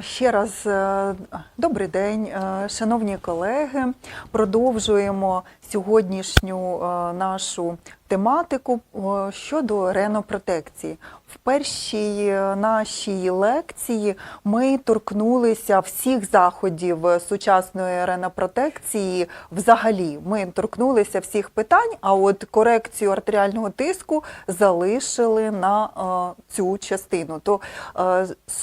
Ще раз е, добрий день, е, шановні колеги. Продовжуємо сьогоднішню е, нашу тематику щодо ренопротекції. В першій е, нашій лекції ми торкнулися всіх заходів е, сучасної ренопротекції. Взагалі, ми торкнулися всіх питань, а от корекцію артеріального тиску залишили на е, цю частину. То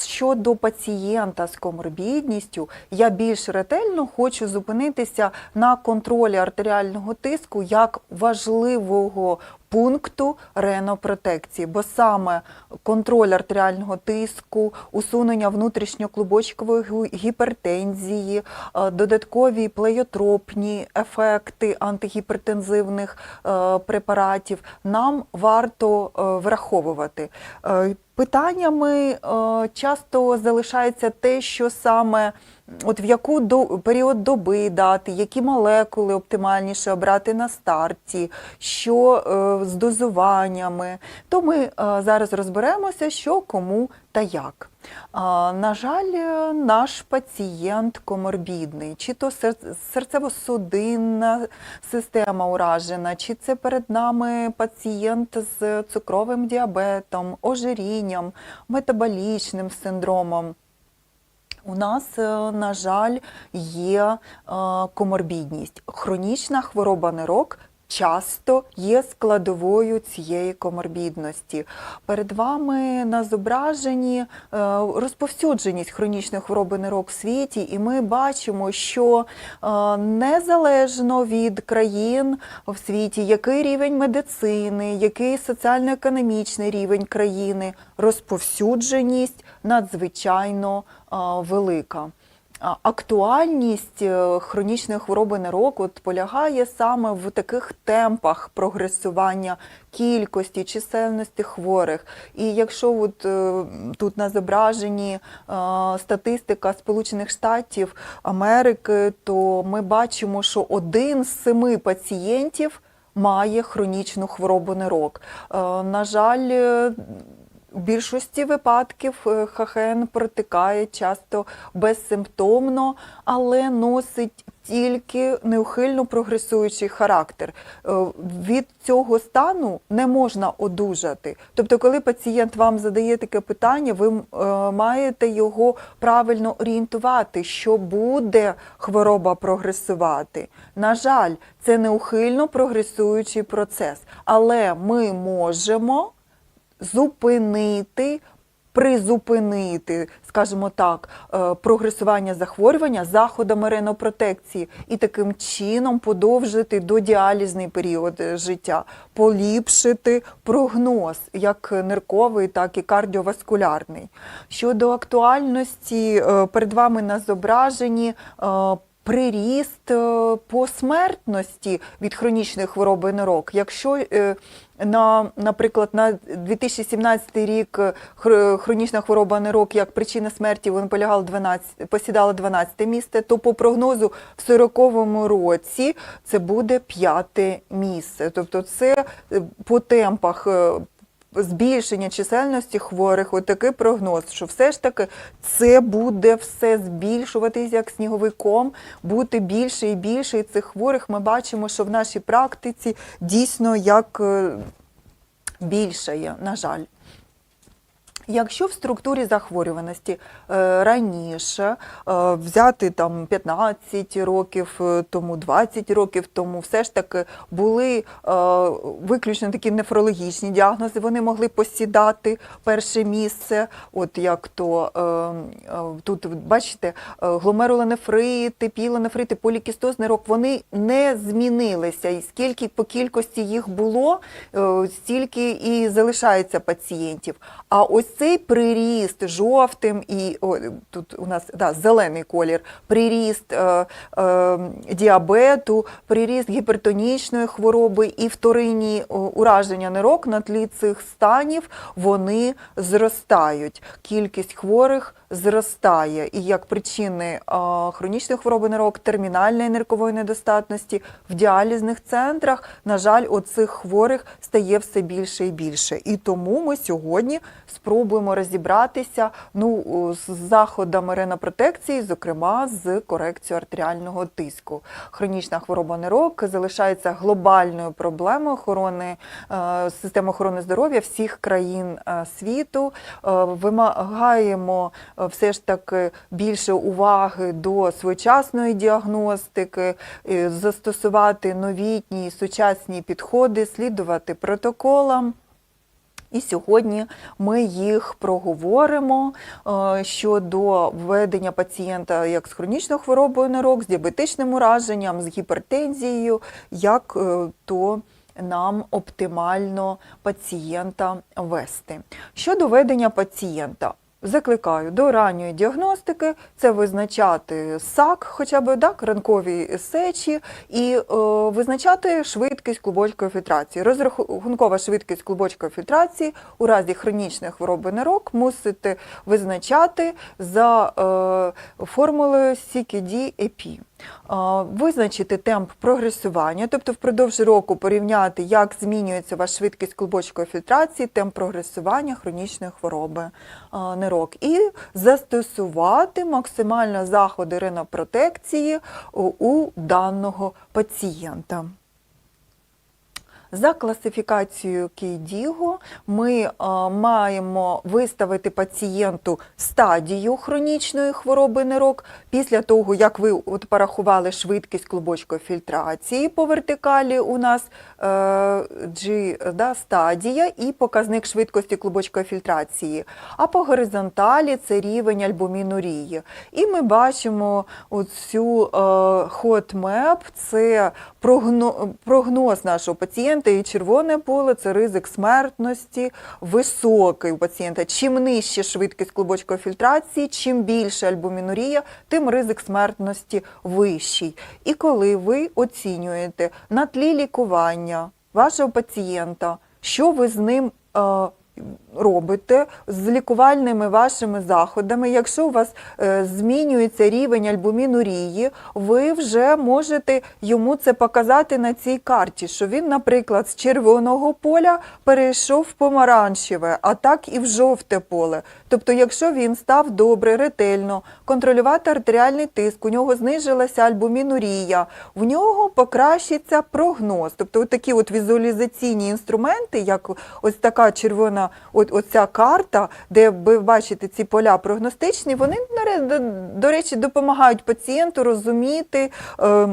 щодо пацієнта з коморбідністю, я більш ретельно хочу зупинитися на контролі артеріального тиску як важливого пункту ренопротекції, бо саме контроль артеріального тиску, усунення внутрішньоклубочкової гіпертензії, е, додаткові плеєтропні ефекти антигіпертензивних е, препаратів нам варто е, враховувати. Питаннями часто залишається те, що саме от в яку до, період доби дати, які молекули оптимальніше обрати на старті, що е, з дозуваннями. То ми е, зараз розберемося, що кому та як. А, На жаль, е, наш пацієнт коморбідний, чи то сер- серцево-судинна система уражена, чи це перед нами пацієнт з цукровим діабетом, ожирінням, метаболічним синдромом. У нас, е, на жаль, є е, коморбідність. Хронічна хвороба нирок часто є складовою цієї коморбідності. Перед вами на зображенні е, розповсюдженість хронічної хвороби нирок в світі, і ми бачимо, що незалежно від країн в світі, який рівень медицини, який соціально-економічний рівень країни, розповсюдженість надзвичайно велика. Актуальність е, хронічної хвороби нирок от полягає саме в таких темпах прогресування кількості, чисельності хворих. І якщо от, е, тут на зображенні е, статистика Сполучених Штатів Америки, то ми бачимо, що один з семи пацієнтів має хронічну хворобу нирок. Е, На жаль, у більшості випадків е, ХХН протикає часто безсимптомно, але носить тільки неухильно прогресуючий характер. Е, Від цього стану не можна одужати. Тобто, коли пацієнт вам задає таке питання, ви е, маєте його правильно орієнтувати, що буде хвороба прогресувати. На жаль, це неухильно прогресуючий процес, але ми можемо зупинити, призупинити, скажімо так, е, прогресування захворювання заходами ренопротекції і таким чином подовжити додіалізний період е, життя, поліпшити прогноз як нирковий, так і кардіоваскулярний. Щодо актуальності, е, перед вами на зображенні приріст е, по смертності від хронічної хвороби нирок. Якщо е, на, наприклад, на 2017 рік е, хр- хронічна хвороба нирок як причина смерті вона полягала 12, посідала 12 місце, то по прогнозу в 40-му році це буде п'яте місце. Тобто це по темпах збільшення чисельності хворих, от такий прогноз, що все ж таки це буде все збільшуватись як сніговий ком, бути більше і більше. І цих хворих ми бачимо, що в нашій практиці дійсно як е, більшає, на жаль. Якщо в структурі захворюваності е, раніше е, взяти там 15 років е, тому, 20 років тому, все ж таки були виключно такі нефрологічні діагнози, вони могли посідати перше місце. От як то тут бачите, гломерулонефрити, пілонефрити, полікістоз нирок, вони не змінилися. І скільки по кількості їх було, стільки і залишається пацієнтів. А ось цей приріст жовтим і о, тут у нас да, зелений колір, приріст е, е, діабету, приріст гіпертонічної хвороби і вторинні ураження нирок на тлі цих станів вони зростають. Кількість хворих зростає і як причини хронічної хвороби нирок, термінальної ниркової недостатності в діалізних центрах, на жаль, оцих хворих стає все більше і більше. І тому ми сьогодні спробуємо розібратися ну, з заходами ренопротекції, зокрема з корекцією артеріального тиску. Хронічна хвороба нирок залишається глобальною проблемою охорони е, системи охорони здоров'я всіх країн е, світу. Е, Вимагаємо е, все ж таки більше уваги до своєчасної діагностики, е, застосувати новітні сучасні підходи, слідувати протоколам. І сьогодні ми їх проговоримо е, щодо введення пацієнта як з хронічною хворобою нирок, з діабетичним ураженням, з гіпертензією, як е, то нам оптимально пацієнта вести. Щодо ведення пацієнта. Закликаю до ранньої діагностики це визначати САК, хоча б так, ранкові сечі, і е, визначати швидкість клубочкової фільтрації. Розрахункова швидкість клубочкової фільтрації у разі хронічної хвороби нирок мусите визначати за е, формулою CKD-EP. Визначити темп прогресування, тобто впродовж року порівняти, як змінюється ваша швидкість клубочкової фільтрації, темп прогресування хронічної хвороби нирок, і застосувати максимально заходи ренопротекції у, у даного пацієнта. За класифікацією Кейдіго ми е, маємо виставити пацієнту стадію хронічної хвороби нирок після того, як ви от порахували швидкість клубочкової фільтрації по вертикалі у нас е, G, да, стадія і показник швидкості клубочкової фільтрації. А по горизонталі це рівень альбумінурії. І ми бачимо оцю map, це прогноз нашого пацієнта, і червоне поле це ризик смертності високий у пацієнта. Чим нижче швидкість клубочкової фільтрації, чим більше альбумінурія, тим ризик смертності вищий. І коли ви оцінюєте на тлі лікування вашого пацієнта, що ви з ним е, робите з лікувальними вашими заходами. Якщо у вас е, змінюється рівень альбумінурії, ви вже можете йому це показати на цій карті, що він, наприклад, з червоного поля перейшов в помаранчеве, а так і в жовте поле. Тобто, якщо він став добре, ретельно контролювати артеріальний тиск, у нього знижилася альбумінурія, в нього покращиться прогноз. Тобто, такі от візуалізаційні інструменти, як ось така червона, от оця карта, де ви бачите ці поля прогностичні, вони до, до речі допомагають пацієнту розуміти е,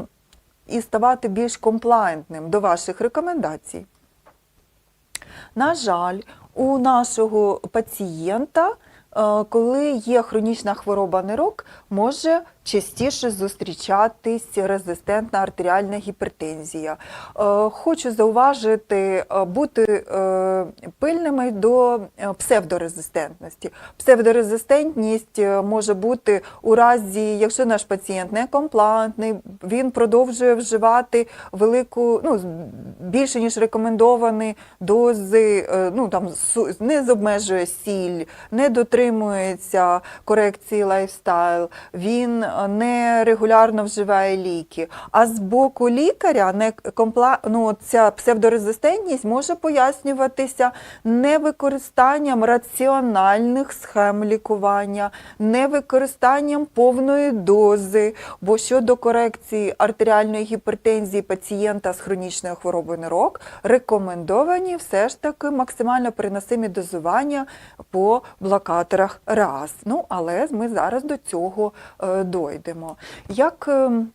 і ставати більш комплаєнтним до ваших рекомендацій. На жаль, у нашого пацієнта, е, коли є хронічна хвороба нирок, може частіше зустрічатись резистентна артеріальна гіпертензія. Е, Хочу зауважити, е, бути е, пильними до псевдорезистентності. Псевдорезистентність може бути у разі, якщо наш пацієнт не комплантний, він продовжує вживати велику, ну, більше ніж рекомендовані дози, ну там не обмежує сіль, не дотримується корекції лайфстайл, він е, не регулярно вживає ліки. А з боку лікаря не компла... ну, ця псевдорезистентність може пояснюватися невикористанням раціональних схем лікування, невикористанням повної дози. Бо щодо корекції артеріальної гіпертензії пацієнта з хронічною хворобою нирок, рекомендовані все ж таки максимально переносимі дозування по блокаторах РАС. Ну, але ми зараз до цього е, дойдемо. Як ем,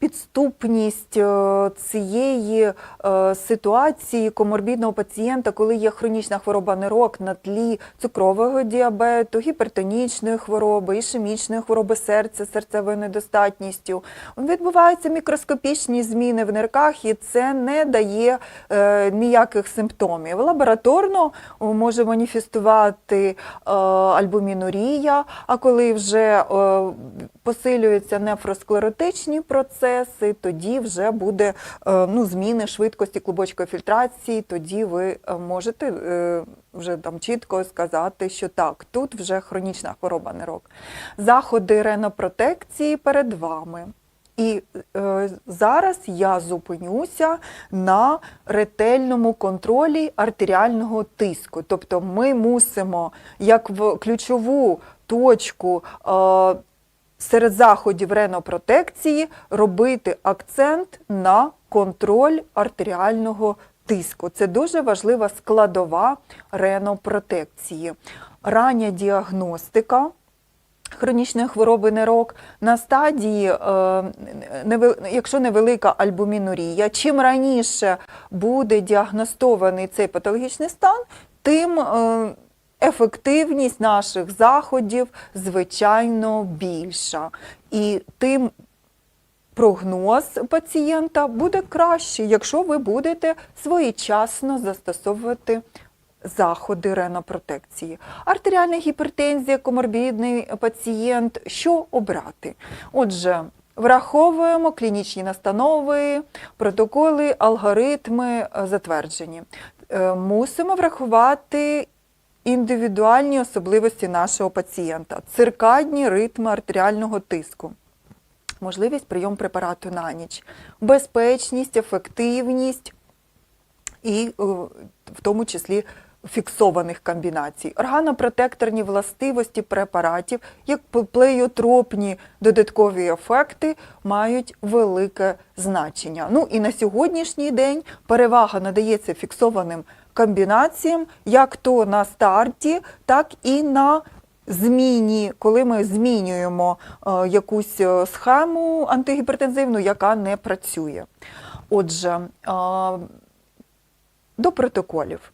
підступність е, цієї е, ситуації коморбідного пацієнта, коли є хронічна хвороба нирок на тлі цукрового діабету, гіпертонічної хвороби, ішемічної хвороби серця, серцевою недостатністю. Відбуваються мікроскопічні зміни в нирках, і це не дає е, ніяких симптомів. Лабораторно може маніфестувати альбумінурія, а коли вже посилюються нефросклеротичні процеси, процеси, тоді вже буде е, ну, зміни швидкості клубочкової фільтрації, тоді ви е, можете е, вже там чітко сказати, що так, тут вже хронічна хвороба нирок. Заходи ренопротекції перед вами. І е, зараз я зупинюся на ретельному контролі артеріального тиску. Тобто ми мусимо, як в ключову точку е, серед заходів ренопротекції, робити акцент на контроль артеріального тиску. Це дуже важлива складова ренопротекції. Рання діагностика хронічної хвороби нирок на стадії, е, якщо невелика альбумінурія, чим раніше буде діагностований цей патологічний стан, тим е, ефективність наших заходів звичайно більша. І тим прогноз пацієнта буде кращий, якщо ви будете своєчасно застосовувати заходи ренопротекції. Артеріальна гіпертензія, коморбідний пацієнт. Що обрати? Отже, враховуємо клінічні настанови, протоколи, алгоритми затверджені. Е, Мусимо врахувати індивідуальні особливості нашого пацієнта, циркадні ритми артеріального тиску. Можливість прийому препарату на ніч, безпечність, ефективність і е, в тому числі фіксованих комбінацій, органопротекторні властивості препаратів, як плеєотропні додаткові ефекти мають велике значення. Ну і на сьогоднішній день перевага надається фіксованим комбінаціям, як то на старті, так і на зміні, коли ми змінюємо е, якусь е, схему антигіпертензивну, яка не працює. Отже, е, до протоколів.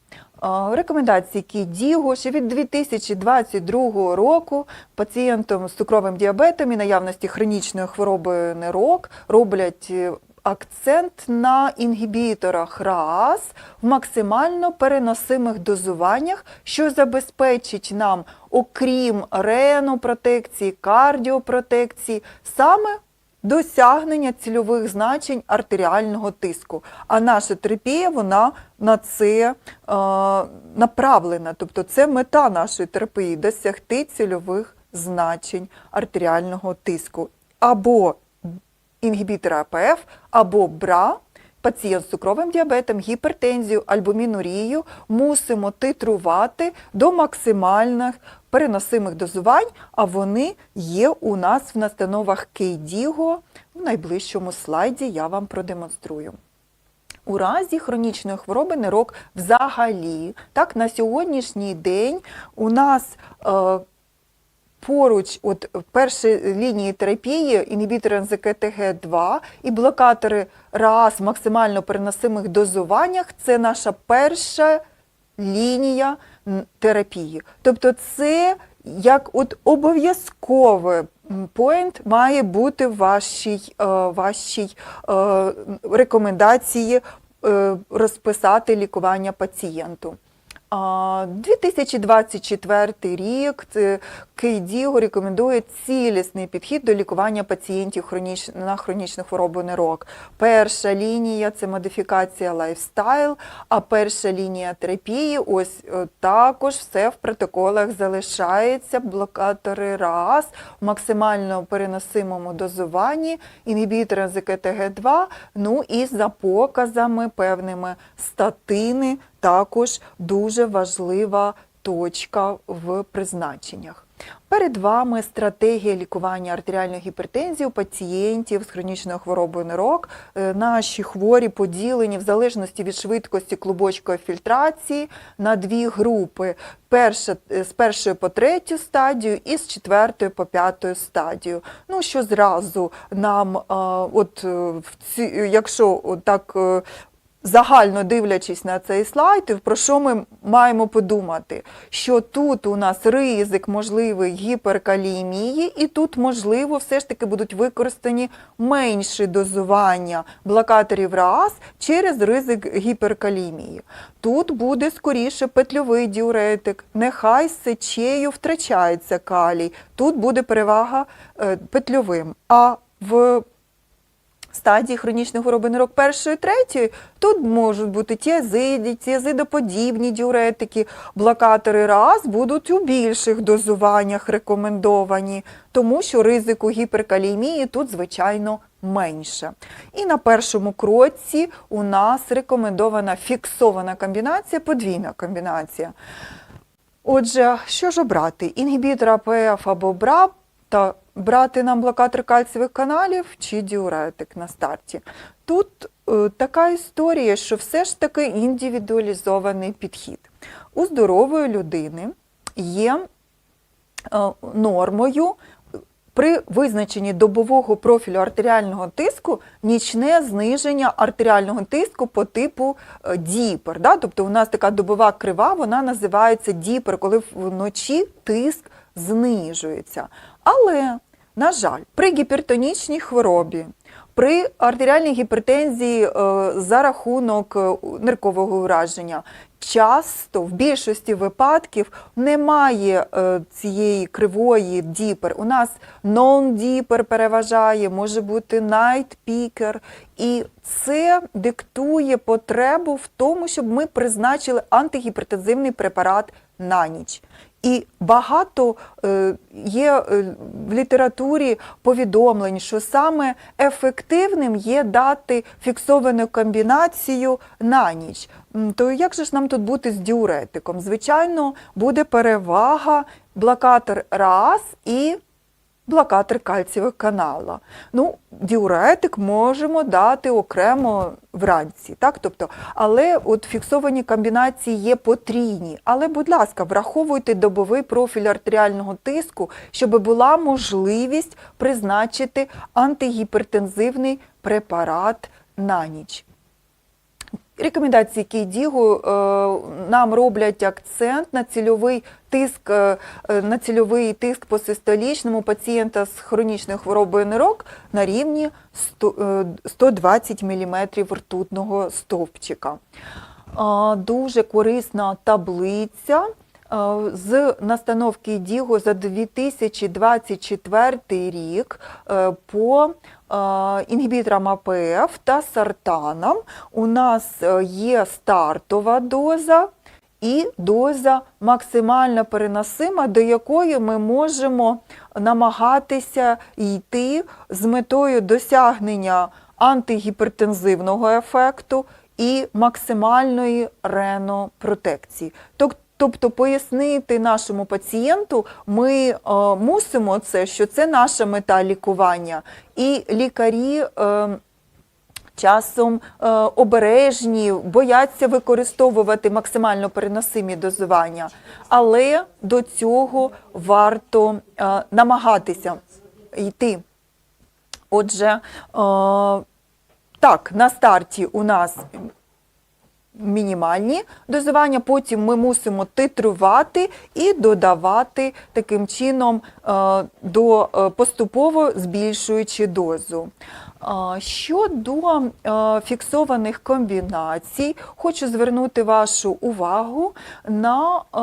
Рекомендації КІДІГО ще від 2022 року пацієнтам з цукровим діабетом і наявності хронічної хвороби нирок роблять акцент на інгібіторах РААС в максимально переносимих дозуваннях, що забезпечить нам, окрім ренопротекції, кардіопротекції, саме досягнення цільових значень артеріального тиску. А наша терапія вона на це е, направлена. Тобто це мета нашої терапії досягти цільових значень артеріального тиску. Або інгібітора АПФ, або БРА, пацієнт з цукровим діабетом, гіпертензією, альбумінурією мусимо титрувати до максимальних переносимих дозувань, а вони є у нас в настановах Кейдіго. В найближчому слайді я вам продемонструю. У разі хронічної хвороби нирок взагалі, так, на сьогоднішній день у нас е, поруч от, в першій лінії терапії інгібітори НЗКТГ2 і блокатори РААС в максимально переносимих дозуваннях це наша перша лінія терапії. Тобто це як от обов'язкове поінт має бути в вашій, е, вашій е, рекомендації е, розписати лікування пацієнту. А, 2024 рік це Кейдіго рекомендує цілісний підхід до лікування пацієнтів на хронічну хворобу нирок. Перша лінія це модифікація лайфстайл, а перша лінія терапії ось е, також все в протоколах залишається. Блокатори РААС в максимально переносимому дозуванні, інгібітори ЗКТГ2, ну і за показами певними статини також дуже важлива точка в призначеннях. Перед вами стратегія лікування артеріальної гіпертензії у пацієнтів з хронічною хворобою нирок. Е, Наші хворі поділені в залежності від швидкості клубочкової фільтрації на дві групи. Перша, е, з першої по третю стадію і з четвертої по п'яту стадію. Ну, що зразу нам, от, е, ці, якщо так загально дивлячись на цей слайд, про що ми маємо подумати? Що тут у нас ризик можливий гіперкаліємії, і тут, можливо, все ж таки будуть використані менші дозування блокаторів РААС через ризик гіперкалімії. Тут буде скоріше петльовий діуретик, нехай сечею втрачається калій. Тут буде перевага е, петльовим. А в стадії хронічної хвороби нирок першої, третьої, тут можуть бути тіазиди, тіазидоподібні діуретики, блокатори раз будуть у більших дозуваннях рекомендовані, тому що ризику гіперкаліймії тут, звичайно, менше. І на першому кроці у нас рекомендована фіксована комбінація, подвійна комбінація. Отже, що ж обрати? Інгібітор АПФ або БРАП та брати нам блокатор кальцієвих каналів чи діуретик на старті. Тут е, така історія, що все ж таки індивідуалізований підхід. У здорової людини є е, нормою при визначенні добового профілю артеріального тиску нічне зниження артеріального тиску по типу е, діпер. Да? Тобто у нас така добова крива, вона називається діпер, коли вночі тиск знижується. Але, на жаль, при гіпертонічній хворобі, при артеріальній гіпертензії е, за рахунок е, ниркового ураження часто в більшості випадків немає е, цієї кривої діпер. У нас non-діпер переважає, може бути picker. І це диктує потребу в тому, щоб ми призначили антигіпертензивний препарат на ніч. І багато е, є е, в літературі повідомлень, що саме ефективним є дати фіксовану комбінацію на ніч. То як же ж нам тут бути з діуретиком? Звичайно, буде перевага блокатор раз і блокатор кальцієвого канала. Ну, діуретик можемо дати окремо вранці, так? Тобто, але от фіксовані комбінації є потрійні. Але, будь ласка, враховуйте добовий профіль артеріального тиску, щоб була можливість призначити антигіпертензивний препарат на ніч. Рекомендації Кейдігу е, нам роблять акцент на цільовий тиск, е, е, на цільовий тиск по систолічному пацієнта з хронічною хворобою нирок на рівні 100, е, 120 мм ртутного стовпчика. Дуже корисна таблиця з настановки Діго за 2024 рік е, по е, інгібіторам АПФ та сартанам. У нас е, є стартова доза і доза максимально переносима, до якої ми можемо намагатися йти з метою досягнення антигіпертензивного ефекту і максимальної ренопротекції. Тоб- Тобто пояснити нашому пацієнту ми е, мусимо це, що це наша мета лікування, і лікарі е, часом е, обережні, бояться використовувати максимально переносимі дозування, але до цього варто е, намагатися йти. Отже, е, так, на старті у нас мінімальні дозування, потім ми мусимо титрувати і додавати таким чином е, до е, поступово збільшуючи дозу. Щодо е, фіксованих комбінацій, хочу звернути вашу увагу на е,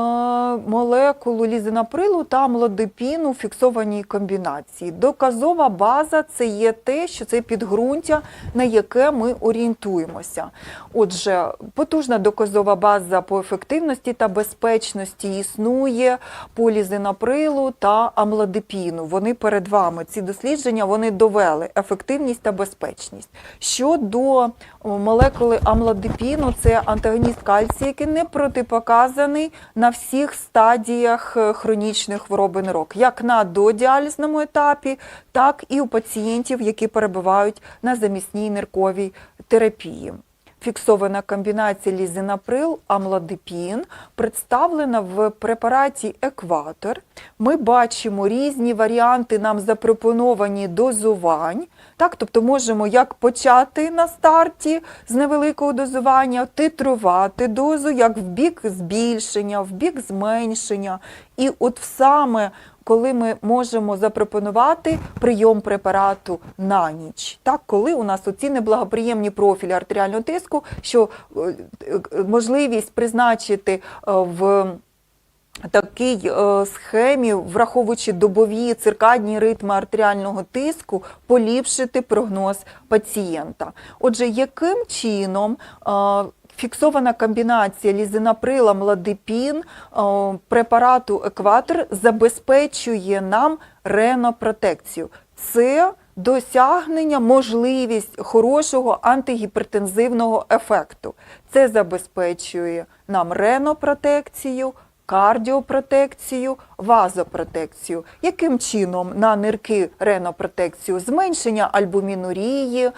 молекулу лізинаприлу та амлодипіну у фіксованій комбінації. Доказова база це є те, що це підґрунтя, на яке ми орієнтуємося. Отже, потужна доказова база по ефективності та безпечності існує по лізинаприлу та амлодипіну. Вони перед вами. Ці дослідження вони довели ефективність та безпечність. Щодо молекули амлодипіну, це антагоніст кальцію, який не протипоказаний на всіх стадіях е, хронічної хвороби нирок, як на додіалізному етапі, так і у пацієнтів, які перебувають на замісній нирковій терапії. Фіксована комбінація лізинаприл, амлодипін представлена в препараті Екватор. Ми бачимо різні варіанти нам запропоновані дозувань. Так, тобто можемо як почати на старті з невеликого дозування, титрувати дозу, як в бік збільшення, в бік зменшення. І от саме коли ми можемо запропонувати прийом препарату на ніч, так, коли у нас оці неблагоприємні профілі артеріального тиску, що е, е, можливість призначити е, в такій е, схемі, враховуючи добові циркадні ритми артеріального тиску, поліпшити прогноз пацієнта. Отже, яким чином е, фіксована комбінація лізинаприла, младипін, е, препарату екватор забезпечує нам ренопротекцію? Це досягнення, можливість хорошого антигіпертензивного ефекту. Це забезпечує нам ренопротекцію, кардіопротекцію, вазопротекцію. Яким чином на нирки ренопротекцію? Зменшення альбумінурії, е,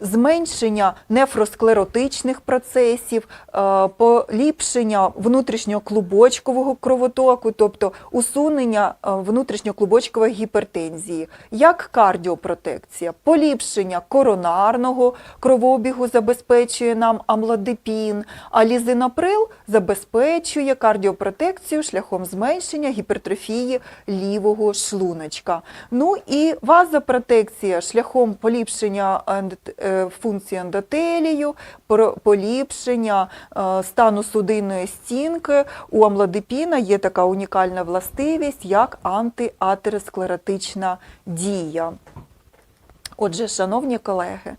зменшення нефросклеротичних процесів, е, поліпшення внутрішньоклубочкового кровотоку, тобто усунення е, внутрішньоклубочкової гіпертензії, як кардіопротекція, поліпшення коронарного кровообігу забезпечує нам амлодипін, а лізинаприл забезпечує кардіопротекцію шляхом зменшення гіпертрофії лівого шлуночка. Ну і вазопротекція шляхом поліпшення функції ендотелію, поліпшення е, стану судинної стінки. У амлодипіна є така унікальна властивість, як антиатеросклеротична дія. Отже, шановні колеги, е,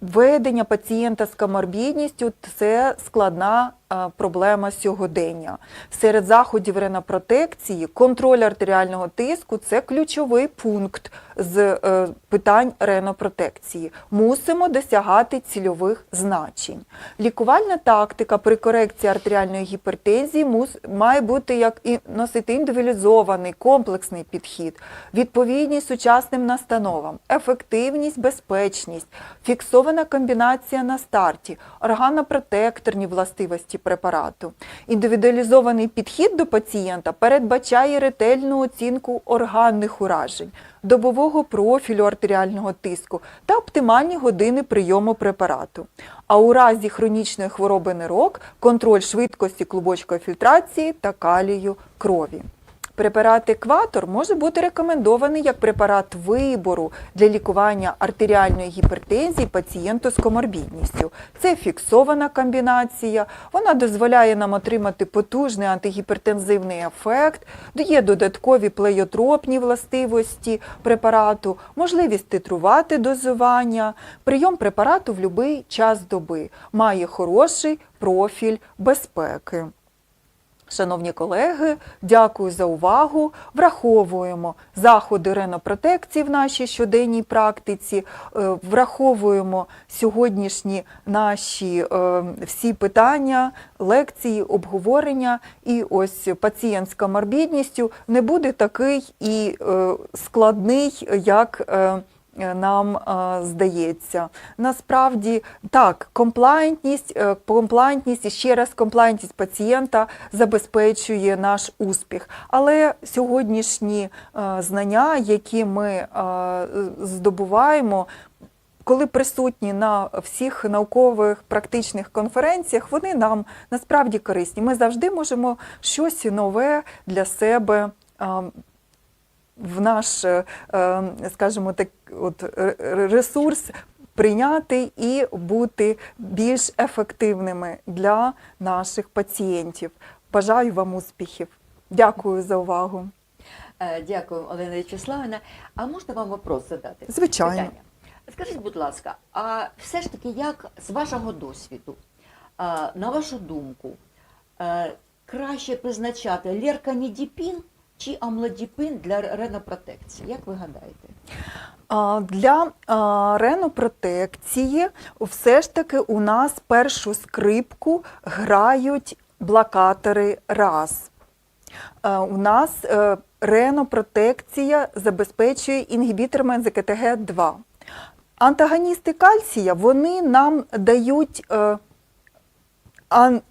ведення пацієнта з коморбідністю – це складна е, проблема сьогодення. Серед заходів ренопротекції контроль артеріального тиску – це ключовий пункт з е, питань ренопротекції. Мусимо досягати цільових значень. Лікувальна тактика при корекції артеріальної гіпертензії має бути як і носити індивідуалізований комплексний підхід, відповідність сучасним настановам, ефективність, безпечність, фіксована комбінація на старті, органопротекторні властивості препарату. Індивідуалізований підхід до пацієнта передбачає ретельну оцінку органних уражень, добового профілю артеріального тиску та оптимальні години прийому препарату. А у разі хронічної хвороби нирок контроль швидкості клубочкової фільтрації та калію крові. Препарат екватор може бути рекомендований як препарат вибору для лікування артеріальної гіпертензії пацієнту з коморбідністю. Це фіксована комбінація, вона дозволяє нам отримати потужний антигіпертензивний ефект, дає додаткові плеєотропні властивості препарату, можливість титрувати дозування, прийом препарату в будь-який час доби, має хороший профіль безпеки. Шановні колеги, дякую за увагу. Враховуємо заходи ренопротекції в нашій щоденній практиці, е, враховуємо сьогоднішні наші е, всі питання, лекції, обговорення. І ось пацієнт з коморбідністю не буде такий і е, складний, як. Е, нам е, здається. Насправді так, комплаєнтність, е, комплаєнтність і ще раз комплаєнтність пацієнта забезпечує наш успіх. Але сьогоднішні знання, які ми здобуваємо, коли присутні на всіх наукових практичних конференціях, вони нам насправді корисні. Ми завжди можемо щось нове для себе. В наш, е, е, скажімо так, от ресурс прийняти і бути більш ефективними для наших пацієнтів. Бажаю вам успіхів. Дякую за увагу. Е, Дякую, Олена Вячеславівна. А можна вам вопрос задати? Звичайно. Питання. Скажіть, будь ласка, а все ж таки, як з вашого досвіду, на вашу думку, краще призначати лерканідіпін чи амлодіпин для ренопротекції? Як ви гадаєте? Для ренопротекції все ж таки у нас першу скрипку грають блокатори раз. У нас е, ренопротекція забезпечує інгібіторами НЗКТГ-2. Антагоністи кальція вони нам дають е,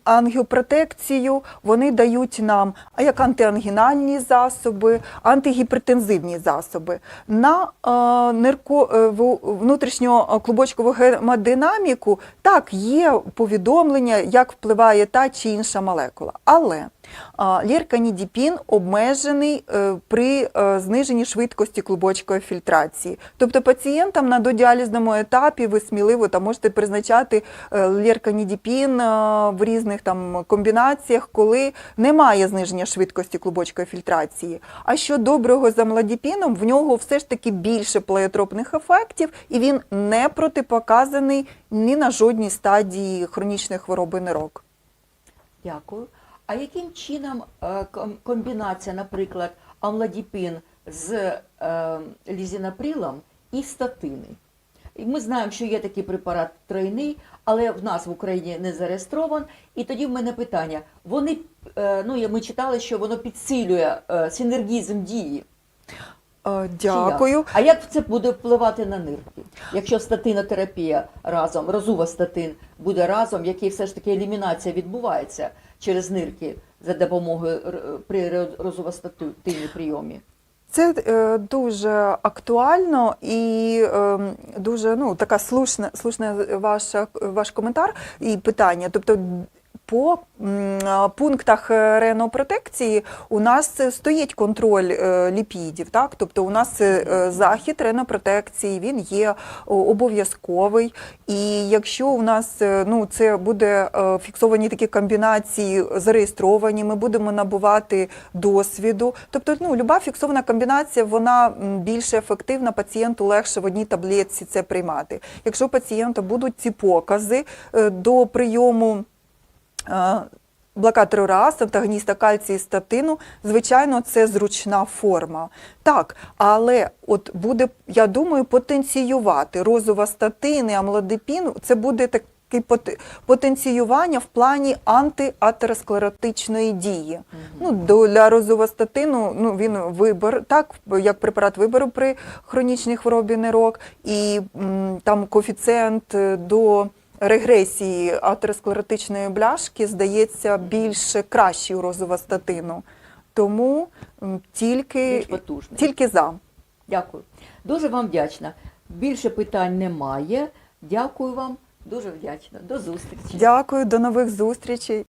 ангіопротекцію, вони дають нам як антиангінальні засоби, антигіпертензивні засоби. На е, е, внутрішньоклубочкову гемодинаміку так є повідомлення, як впливає та чи інша молекула. Але Лірканідіпін обмежений е, при е, зниженні швидкості клубочкової фільтрації. Тобто пацієнтам на додіалізному етапі ви сміливо там можете призначати е, лірканідіпін е, в різних там комбінаціях, коли немає зниження швидкості клубочкової фільтрації. А що доброго за младіпіном, в нього все ж таки більше плеотропних ефектів, і він не протипоказаний ні на жодній стадії хронічної хвороби нирок. Дякую. А яким чином е, комбінація, наприклад, амлодіпін з е, лізінаприлом і статини? І Ми знаємо, що є такий препарат тройний, але в нас в Україні не зареєстрован. І тоді в мене питання: вони е, ну ми читали, що воно підсилює е, синергізм дії. Е, як? Дякую. А як це буде впливати на нирки? Якщо статинотерапія разом, розувастатин буде разом, який все ж таки елімінація відбувається через нирки за допомогою при розувастатині прийомі? Це е, дуже актуально і е, дуже ну, така слушна, слушна ваша, ваш коментар і питання. Тобто по пунктах е, ренопротекції у нас е, стоїть контроль е, ліпідів. Так? Тобто у нас захід ренопротекції, він є обов'язковий. І якщо у нас ну, це буде фіксовані такі комбінації зареєстровані, ми будемо набувати досвіду. Тобто, ну, люба фіксована комбінація, вона більш ефективна, пацієнту легше в одній таблетці це приймати. Якщо у пацієнта будуть ці покази до прийому е, блокатору РАС, антагоніста кальцію і статину, звичайно, це зручна форма. Так, але от буде, я думаю, потенціювати розувастатин і амлодипін, це буде пот- потенціювання в плані антиатеросклеротичної дії. Ну, для розувастатину ну, він вибор, так, як препарат вибору при хронічній хворобі нирок, і м, там коефіцієнт е, до регресії атеросклеротичної бляшки здається більш кращі у розувастатину. Тому тільки, Більш потужний. тільки за. Дякую. Дуже вам вдячна. Більше питань немає. Дякую вам. Дуже вдячна. До зустрічі. Дякую, до нових зустрічей.